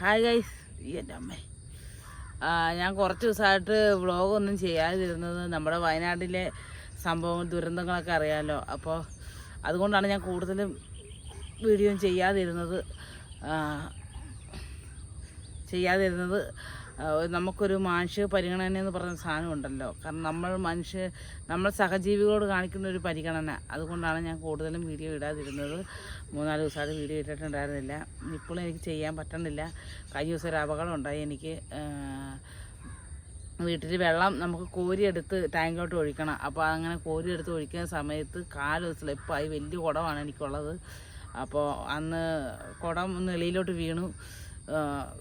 Hi guys എന്റെ അമ്മേ. ഞാൻ കുറച്ച് ദിവസമായിട്ട് വ്ളോഗൊന്നും ചെയ്യാതിരുന്നത് നമ്മുടെ വയനാട്ടിലെ സംഭവം ദുരന്തങ്ങളൊക്കെ അറിയാമല്ലോ അപ്പോൾ അതുകൊണ്ടാണ് ഞാൻ കൂടുതലും വീഡിയോ ചെയ്യാതിരുന്നത്. ചെയ്യാതിരുന്നത്. നമുക്കൊരു മാനുഷിക പരിഗണന എന്ന് പറയുന്ന സാധനം ഉണ്ടല്ലോ കാരണം നമ്മൾ മനുഷ്യ നമ്മൾ സഹജീവികളോട് കാണിക്കുന്ന ഒരു പരിഗണന. അതുകൊണ്ടാണ് ഞാൻ കൂടുതലും വീഡിയോ ഇടാതിരുന്നത്. മൂന്നാൽ ദിവസമായിട്ട് വീഡിയോ ഇട്ടിട്ടുണ്ടായിരുന്നില്ല. ഇപ്പോഴും എനിക്ക് ചെയ്യാൻ പറ്റണില്ല കഴിഞ്ഞ ദിവസം ഒരു അപകടം ഉണ്ടായി. എനിക്ക് വീട്ടിൽ വെള്ളം നമുക്ക് കോരിയെടുത്ത് ടാങ്കിലോട്ട് ഒഴിക്കണം. അപ്പോൾ അങ്ങനെ കോരിയെടുത്ത് ഒഴിക്കുന്ന സമയത്ത് കാൽ സ്ലിപ്പായി. വലിയ കുടമാണ് എനിക്കുള്ളത്. അപ്പോൾ അന്ന് കുടം ഒന്ന് എളിയിലോട്ട് വീണു.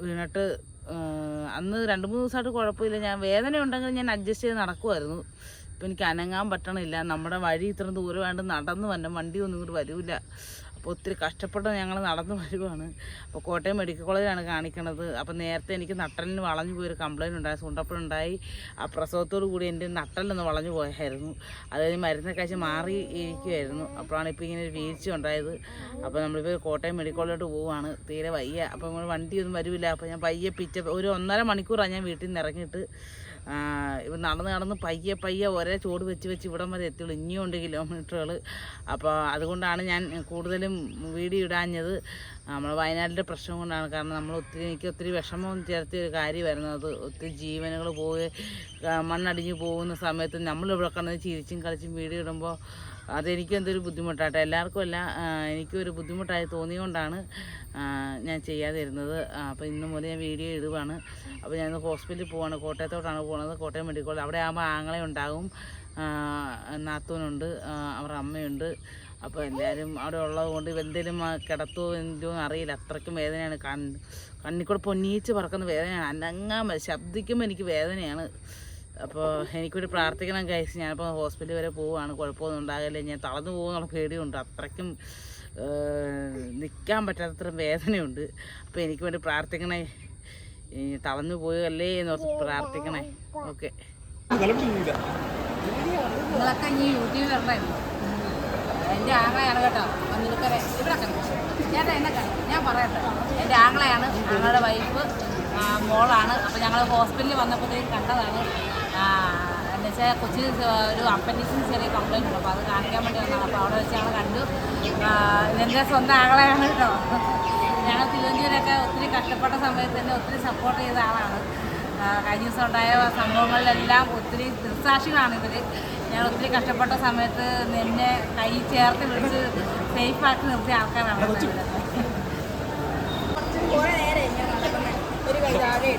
വീണിട്ട് അന്ന് രണ്ട് മൂന്ന് ദിവസമായിട്ട് കുഴപ്പമില്ല. ഞാൻ വേദന ഉണ്ടെങ്കിൽ ഞാൻ അഡ്ജസ്റ്റ് ചെയ്ത് നടക്കുമായിരുന്നു ഇപ്പം എനിക്ക് അനങ്ങാൻ പറ്റണില്ല. നമ്മുടെ വഴി ഇത്ര ദൂരം വേണ്ട നടന്ന് വന്നെ വണ്ടി ഒന്നും ഇങ്ങോട്ട് വരില്ല അപ്പോൾ ഒത്തിരി കഷ്ടപ്പെട്ട് ഞങ്ങൾ നടന്നു വരുവാണ്. അപ്പോൾ കോട്ടയം മെഡിക്കൽ കോളേജിലാണ് കാണിക്കണത്. അപ്പോൾ നേരത്തെ എനിക്ക് നട്ടലിന് വളഞ്ഞു പോയൊരു കംപ്ലയിന്റ് ഉണ്ടായി സുണ്ടപ്പഴുണ്ടായി ആ പ്രസവത്തോടു കൂടി എന്റെ നട്ടലൊന്ന് വളഞ്ഞു പോയായിരുന്നു. അത് കഴിഞ്ഞ് മരുന്നൊക്കെ കഴിച്ച് മാറി ഇരിക്കുമായിരുന്നു അപ്പോഴാണ് ഇപ്പോൾ ഇങ്ങനെ ഒരു വീഴ്ച ഉണ്ടായത്. അപ്പോൾ നമ്മളിപ്പോൾ കോട്ടയം മെഡിക്കൽ കോളേജിലോട്ട് പോവുകയാണ് തീരെ വയ്യ. അപ്പോൾ നമ്മൾ വണ്ടിയൊന്നും വരില്ല അപ്പോൾ ഞാൻ പയ്യെ പിച്ച ഒരു ഒന്നര മണിക്കൂറാണ് ഞാൻ വീട്ടിൽ നിന്ന് ഇറങ്ങിയിട്ട്. ഇപ്പം നടന്ന് നടന്ന് പയ്യെ പയ്യെ ഒരേ ചോട് വെച്ച് വെച്ച് ഇവിടം വരെ എത്തിയുള്ളൂ. ഇനിയുണ്ട് കിലോമീറ്ററുകൾ അപ്പോൾ അതുകൊണ്ടാണ് ഞാൻ കൂടുതലും വീഡിയോ ഇടാഞ്ഞത്. നമ്മൾ വയനാട്ടിലെ പ്രശ്നം കൊണ്ടാണ്. കാരണം നമ്മൾ ഒത്തിരി എനിക്ക് ഒത്തിരി വിഷമം ചേർത്തിയ ഒരു കാര്യമായിരുന്നു അത് ഒത്തിരി ജീവനുകൾ പോയി മണ്ണടിഞ്ഞു പോകുന്ന സമയത്ത് നമ്മളിവിടെ കിടന്ന് ചിരിച്ചും കളിച്ചും വീഡിയോ ഇടുമ്പോൾ അതെനിക്ക് എന്തൊരു ബുദ്ധിമുട്ടാട്ടെ. എല്ലാവർക്കും അല്ല എനിക്കും ഒരു ബുദ്ധിമുട്ടായി തോന്നിയുകൊണ്ടാണ് ഞാൻ ചെയ്യാതിരുന്നത് അപ്പോൾ ഇന്ന് മുതൽ ഞാൻ വീഡിയോ ഇടുവാണ്. അപ്പോൾ ഞാൻ ഹോസ്പിറ്റലിൽ പോവാണ്. കോട്ടയത്തോട്ടാണ് പോകുന്നത് കോട്ടയം മെഡിക്കൽ കോളേജ് അവിടെ ആകുമ്പോൾ ആങ്ങളെ ഉണ്ടാകും നാത്തൂനുണ്ട്. അവരുടെ അമ്മയുണ്ട്. അപ്പോൾ എല്ലാവരും അവിടെ ഉള്ളത് കൊണ്ട് എന്തെങ്കിലും കിടത്തോ എന്തോ അറിയില്ല. അത്രയ്ക്കും വേദനയാണ്. കണ്ണിക്കൂടെ പൊന്നീച്ച് പറക്കുന്ന വേദനയാണ്. അനങ്ങാൻ. ശബ്ദിക്കുമ്പോൾ എനിക്ക് വേദനയാണ്. അപ്പോൾ എനിക്കൊരു പ്രാർത്ഥിക്കണം കഴിച്ച് ഞാനിപ്പോൾ ഹോസ്പിറ്റലിൽ വരെ പോവുകയാണ്. കുഴപ്പമൊന്നും ഉണ്ടാകില്ല. ഞാൻ തളർന്നു പോകുന്നുള്ള പേടിയുണ്ട്. അത്രയ്ക്കും നിൽക്കാൻ പറ്റാത്തത്ര വേദനയുണ്ട്. അപ്പോൾ എനിക്ക് വേണ്ടി പ്രാർത്ഥിക്കണേ. തളർന്നു പോയല്ലേ എന്ന് ഓർത്ത് പ്രാർത്ഥിക്കണേ. ഓക്കെ. നിങ്ങളൊക്കെ എന്റെ ആങ്ങളയാണ് കേട്ടോ. നിനക്കരെ ഇവിടെ ചേട്ടാ എന്നെ ഞാൻ പറയട്ടെ. എന്റെ ആങ്ങളയാണ് ആങ്ങളുടെ വൈഫ് മോളാണ്. അപ്പോൾ ഞങ്ങൾ ഹോസ്പിറ്റലിൽ വന്നപ്പോഴത്തേക്കും കണ്ടതാണ്. എന്ന് വെച്ചാൽ കൊച്ചി ഒരു അപ്പൻഡിക്സിന് ചെറിയ കംപ്ലൈന്റ് ഉണ്ട്. അപ്പോൾ അത് കാണിക്കാൻ വേണ്ടി വന്നതാണ്. അപ്പോൾ അവിടെ വെച്ച് ഞങ്ങൾ കണ്ടു. എന്റെ സ്വന്തം ആങ്ങളെയാണ് കേട്ടോ? ഞങ്ങൾ തിരുവനന്തപുരമൊക്കെ ഒത്തിരി കഷ്ടപ്പെട്ട സമയത്ത് തന്നെ ഒത്തിരി സപ്പോർട്ട് ചെയ്ത ആളാണ്. കഴിഞ്ഞ ദിവസം ഉണ്ടായ സംഭവങ്ങളിലെല്ലാം ഒത്തിരി ദൃസാക്ഷികളാണ് ഇവർ ഞാൻ ഒത്തിരി കഷ്ടപ്പെട്ട സമയത്ത് എന്നെ കൈ ചേർത്ത് പിടിച്ച് സേഫാക്കി നിർത്തിയ ആൾക്കാരാണ്. ഒരു കൈ താഴെ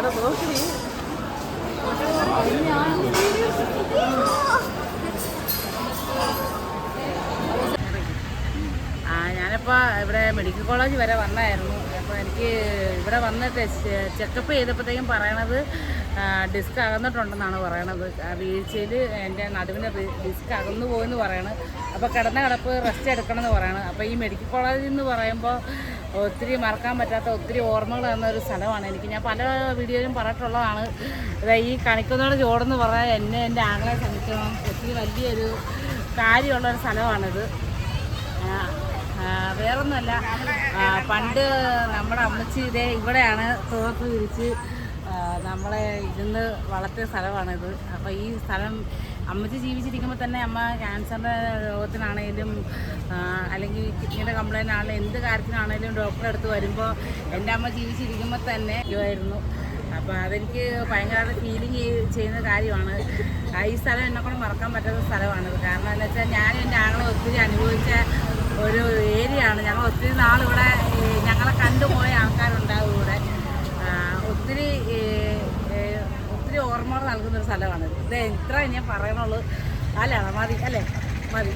ആ ഞാനിപ്പോൾ ഇവിടെ മെഡിക്കൽ കോളേജ് വരെ വന്നായിരുന്നു. അപ്പോൾ എനിക്ക് ഇവിടെ വന്നിട്ട് ചെക്കപ്പ് ചെയ്തപ്പോഴത്തേക്കും പറയണത് ഡിസ്ക് അകന്നിട്ടുണ്ടെന്നാണ് പറയണത്. ആ വീഴ്ചയിൽ എന്റെ നടുവിന്റെ ഡിസ്ക് അകന്നു പോയെന്ന് പറയണത് അപ്പോൾ കിടന്ന കിടപ്പ് റെസ്റ്റ് എടുക്കണമെന്ന് പറയണത് അപ്പോൾ ഈ മെഡിക്കൽ കോളേജിൽ നിന്ന് പറയുമ്പോൾ ഒത്തിരി മറക്കാൻ പറ്റാത്ത ഒത്തിരി ഓർമ്മകൾ തന്ന ഒരു സ്ഥലമാണ്. എനിക്ക് ഞാൻ പല വീഡിയോയിലും പറഞ്ഞിട്ടുള്ളതാണ്. ഈ കണിക്കുന്നോട് ചോടെന്ന് പറഞ്ഞാൽ എന്നെ എന്റെ ആങ്ങളെ ക്ഷമിക്കണം. ഒത്തിരി വലിയൊരു കാര്യമുള്ള ഒരു സ്ഥലമാണിത്. വേറൊന്നുമല്ല. പണ്ട് നമ്മുടെ അമ്മച്ചി ഇതേ ഇവിടെയാണ് തോക്ക് വിരിച്ച് നമ്മളെ ഇരുന്ന് വളർത്തിയ സ്ഥലമാണിത്. അപ്പോൾ ഈ സ്ഥലം അമ്മച്ചി ജീവിച്ചിരിക്കുമ്പോൾ തന്നെ അമ്മ ക്യാൻസറിന്റെ രോഗത്തിനാണേലും അല്ലെങ്കിൽ കിഡ്നിയുടെ കംപ്ലൈന്റ് ആണെങ്കിലും എന്ത് കാര്യത്തിനാണേലും ഡോക്ടറെ അടുത്ത് വരുമ്പോൾ എന്റെ അമ്മ ജീവിച്ചിരിക്കുമ്പോൾ തന്നെ ഇതായിരുന്നു അപ്പോൾ അതെനിക്ക് ഭയങ്കര ഫീലിംഗ് ചെയ്യുന്ന കാര്യമാണ്. ഈ സ്ഥലം എന്നെക്കൊണ്ട് മറക്കാൻ പറ്റാത്ത സ്ഥലമാണിത് കാരണം എന്താ വെച്ചാൽ ഞാനും എന്റെ ആങ്ങളെ ഒത്തിരി അനുഭവിച്ച ഒരു ഏരിയയാണ്. ഞങ്ങൾ ഒത്തിരി നാളിവിടെ ഞങ്ങളെ കണ്ടുപോയ ആൾക്കാരുണ്ടാവും ഇവിടെ. ഒത്തിരി ഒത്തിരി ഓർമ്മകൾ നൽകുന്ന ഒരു സ്ഥലമാണ്. ഇത് ഇത്ര ഞാൻ പറയണുള്ളൂ. അല്ല മതി അല്ലേ? മതി.